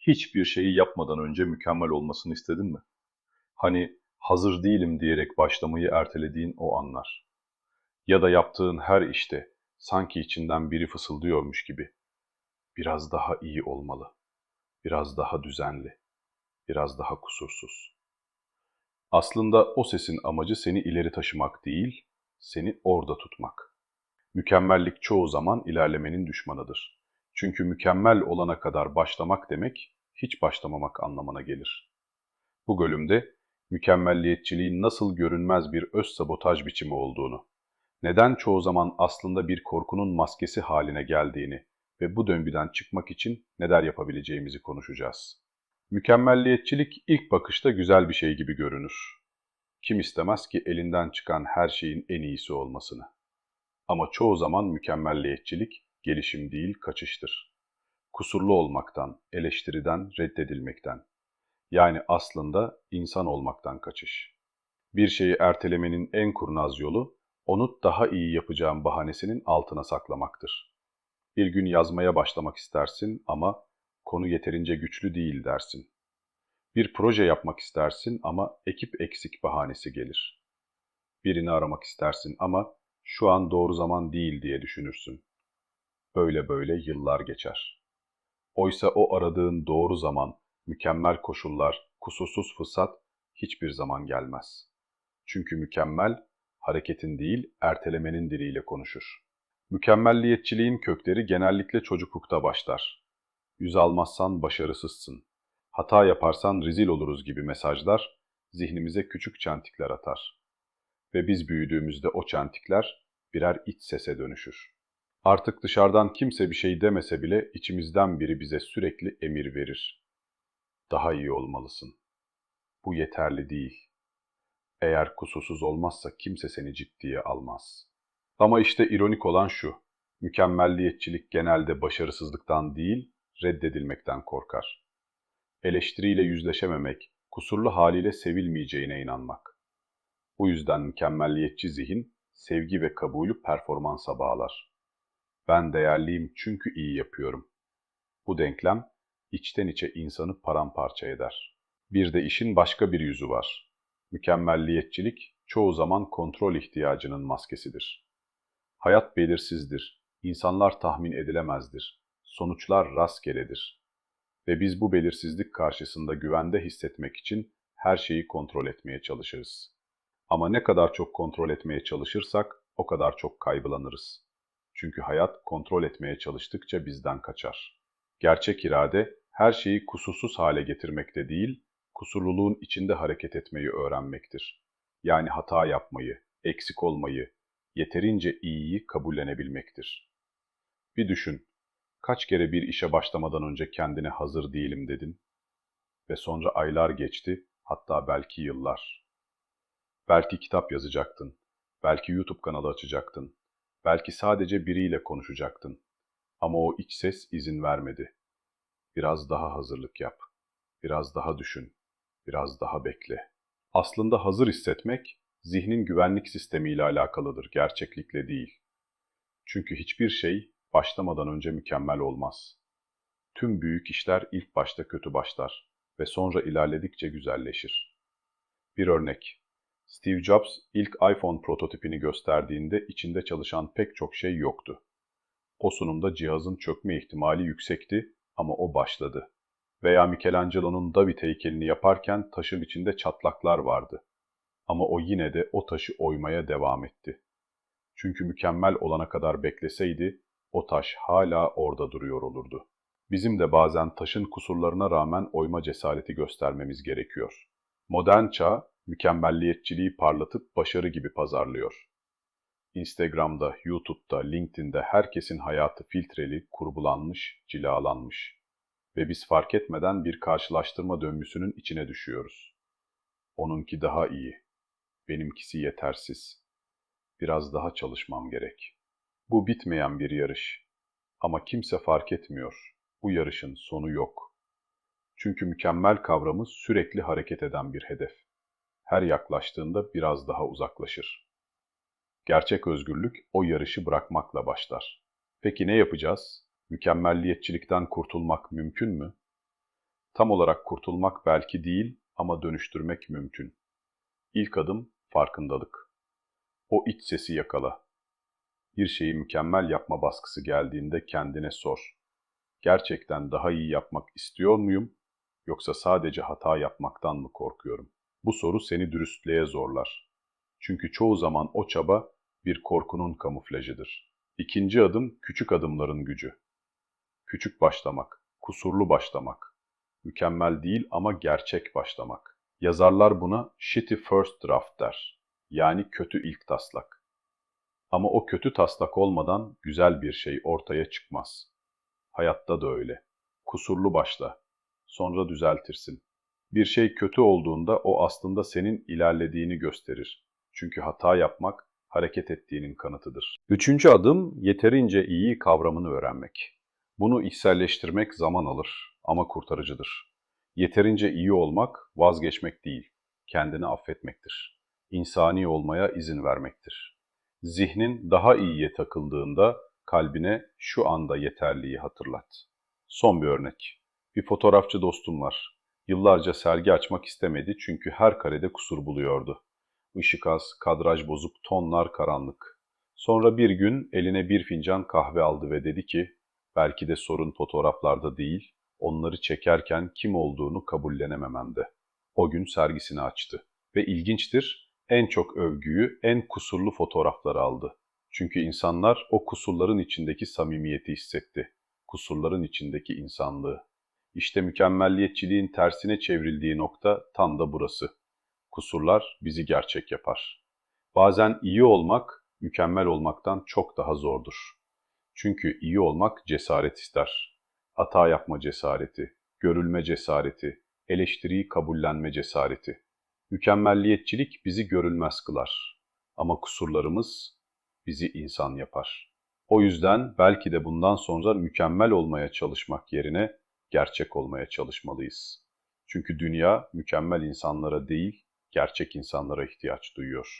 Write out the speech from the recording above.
Hiçbir şeyi yapmadan önce mükemmel olmasını istedin mi? Hani hazır değilim diyerek başlamayı ertelediğin o anlar. Ya da yaptığın her işte sanki içinden biri fısıldıyormuş gibi. Biraz daha iyi olmalı. Biraz daha düzenli. Biraz daha kusursuz. Aslında o sesin amacı seni ileri taşımak değil, seni orada tutmak. Mükemmellik çoğu zaman ilerlemenin düşmanıdır. Çünkü mükemmel olana kadar başlamak demek hiç başlamamak anlamına gelir. Bu bölümde mükemmelliyetçiliğin nasıl görünmez bir öz sabotaj biçimi olduğunu, neden çoğu zaman aslında bir korkunun maskesi haline geldiğini ve bu döngüden çıkmak için neler yapabileceğimizi konuşacağız. Mükemmelliyetçilik ilk bakışta güzel bir şey gibi görünür. Kim istemez ki elinden çıkan her şeyin en iyisi olmasını. Ama çoğu zaman mükemmelliyetçilik gelişim değil kaçıştır. Kusurlu olmaktan, eleştiriden, reddedilmekten. Yani aslında insan olmaktan kaçış. Bir şeyi ertelemenin en kurnaz yolu, onu daha iyi yapacağım bahanesinin altına saklamaktır. Bir gün yazmaya başlamak istersin ama konu yeterince güçlü değil dersin. Bir proje yapmak istersin ama ekip eksik bahanesi gelir. Birini aramak istersin ama şu an doğru zaman değil diye düşünürsün. Böyle böyle yıllar geçer. Oysa o aradığın doğru zaman, mükemmel koşullar, kusursuz fırsat hiçbir zaman gelmez. Çünkü mükemmel, hareketin değil, ertelemenin diliyle konuşur. Mükemmelliyetçiliğin kökleri genellikle çocuklukta başlar. Yüz almazsan başarısızsın. Hata yaparsan rezil oluruz gibi mesajlar zihnimize küçük çentikler atar. Ve biz büyüdüğümüzde o çentikler birer iç sese dönüşür. Artık dışarıdan kimse bir şey demese bile içimizden biri bize sürekli emir verir. Daha iyi olmalısın. Bu yeterli değil. Eğer kusursuz olmazsa kimse seni ciddiye almaz. Ama işte ironik olan şu. Mükemmelliyetçilik genelde başarısızlıktan değil, reddedilmekten korkar. Eleştiriyle yüzleşememek, kusurlu haliyle sevilmeyeceğine inanmak. Bu yüzden mükemmelliyetçi zihin sevgi ve kabulü performansa bağlar. Ben değerliyim çünkü iyi yapıyorum. Bu denklem içten içe insanı paramparça eder. Bir de işin başka bir yüzü var. Mükemmelliyetçilik çoğu zaman kontrol ihtiyacının maskesidir. Hayat belirsizdir, insanlar tahmin edilemezdir, sonuçlar rastgeledir. Ve biz bu belirsizlik karşısında güvende hissetmek için her şeyi kontrol etmeye çalışırız. Ama ne kadar çok kontrol etmeye çalışırsak o kadar çok kaybılanırız. Çünkü hayat kontrol etmeye çalıştıkça bizden kaçar. Gerçek irade her şeyi kusursuz hale getirmekte değil, kusurluluğun içinde hareket etmeyi öğrenmektir. Yani hata yapmayı, eksik olmayı, yeterince iyiyi kabullenebilmektir. Bir düşün, kaç kere bir işe başlamadan önce kendine hazır değilim dedin ve sonra aylar geçti, hatta belki yıllar. Belki kitap yazacaktın, belki YouTube kanalı açacaktın, belki sadece biriyle konuşacaktın. Ama o iç ses izin vermedi. Biraz daha hazırlık yap, biraz daha düşün, biraz daha bekle. Aslında hazır hissetmek, zihnin güvenlik sistemiyle alakalıdır, gerçeklikle değil. Çünkü hiçbir şey başlamadan önce mükemmel olmaz. Tüm büyük işler ilk başta kötü başlar ve sonra ilerledikçe güzelleşir. Bir örnek. Steve Jobs ilk iPhone prototipini gösterdiğinde içinde çalışan pek çok şey yoktu. O sunumda cihazın çökme ihtimali yüksekti ama o başladı. Veya Michelangelo'nun David heykelini yaparken taşın içinde çatlaklar vardı. Ama o yine de o taşı oymaya devam etti. Çünkü mükemmel olana kadar bekleseydi o taş hala orada duruyor olurdu. Bizim de bazen taşın kusurlarına rağmen oyma cesareti göstermemiz gerekiyor. Modern çağ mükemmelliyetçiliği parlatıp başarı gibi pazarlıyor. Instagram'da, YouTube'da, LinkedIn'de herkesin hayatı filtreli, kurbulanmış, cilalanmış. Ve biz fark etmeden bir karşılaştırma döngüsünün içine düşüyoruz. Onunki daha iyi, benimkisi yetersiz. Biraz daha çalışmam gerek. Bu bitmeyen bir yarış. Ama kimse fark etmiyor. Bu yarışın sonu yok. Çünkü mükemmel kavramı sürekli hareket eden bir hedef. Her yaklaştığında biraz daha uzaklaşır. Gerçek özgürlük o yarışı bırakmakla başlar. Peki ne yapacağız? Mükemmelliyetçilikten kurtulmak mümkün mü? Tam olarak kurtulmak belki değil ama dönüştürmek mümkün. İlk adım farkındalık. O iç sesi yakala. Bir şeyi mükemmel yapma baskısı geldiğinde kendine sor. Gerçekten daha iyi yapmak istiyor muyum yoksa sadece hata yapmaktan mı korkuyorum? Bu soru seni dürüstlüğe zorlar. Çünkü çoğu zaman o çaba bir korkunun kamuflajıdır. İkinci adım küçük adımların gücü. Küçük başlamak, kusurlu başlamak. Mükemmel değil ama gerçek başlamak. Yazarlar buna shitty first draft der. Yani kötü ilk taslak. Ama o kötü taslak olmadan güzel bir şey ortaya çıkmaz. Hayatta da öyle. Kusurlu başla. Sonra düzeltirsin. Bir şey kötü olduğunda o aslında senin ilerlediğini gösterir. Çünkü hata yapmak hareket ettiğinin kanıtıdır. Üçüncü adım yeterince iyi kavramını öğrenmek. Bunu içselleştirmek zaman alır ama kurtarıcıdır. Yeterince iyi olmak vazgeçmek değil, kendini affetmektir. İnsani olmaya izin vermektir. Zihnin daha iyiye takıldığında kalbine şu anda yeterliği hatırlat. Son bir örnek. Bir fotoğrafçı dostum var. Yıllarca sergi açmak istemedi çünkü her karede kusur buluyordu. Işık az, kadraj bozuk, tonlar karanlık. Sonra bir gün eline bir fincan kahve aldı ve dedi ki, belki de sorun fotoğraflarda değil, onları çekerken kim olduğunu kabullenemememde. O gün sergisini açtı. Ve ilginçtir, en çok övgüyü en kusurlu fotoğrafları aldı. Çünkü insanlar o kusurların içindeki samimiyeti hissetti. Kusurların içindeki insanlığı. İşte mükemmelliyetçiliğin tersine çevrildiği nokta tam da burası. Kusurlar bizi gerçek yapar. Bazen iyi olmak, mükemmel olmaktan çok daha zordur. Çünkü iyi olmak cesaret ister. Hata yapma cesareti, görülme cesareti, eleştiriyi kabullenme cesareti. Mükemmelliyetçilik bizi görülmez kılar. Ama kusurlarımız bizi insan yapar. O yüzden belki de bundan sonra mükemmel olmaya çalışmak yerine gerçek olmaya çalışmalıyız. Çünkü dünya mükemmel insanlara değil, gerçek insanlara ihtiyaç duyuyor.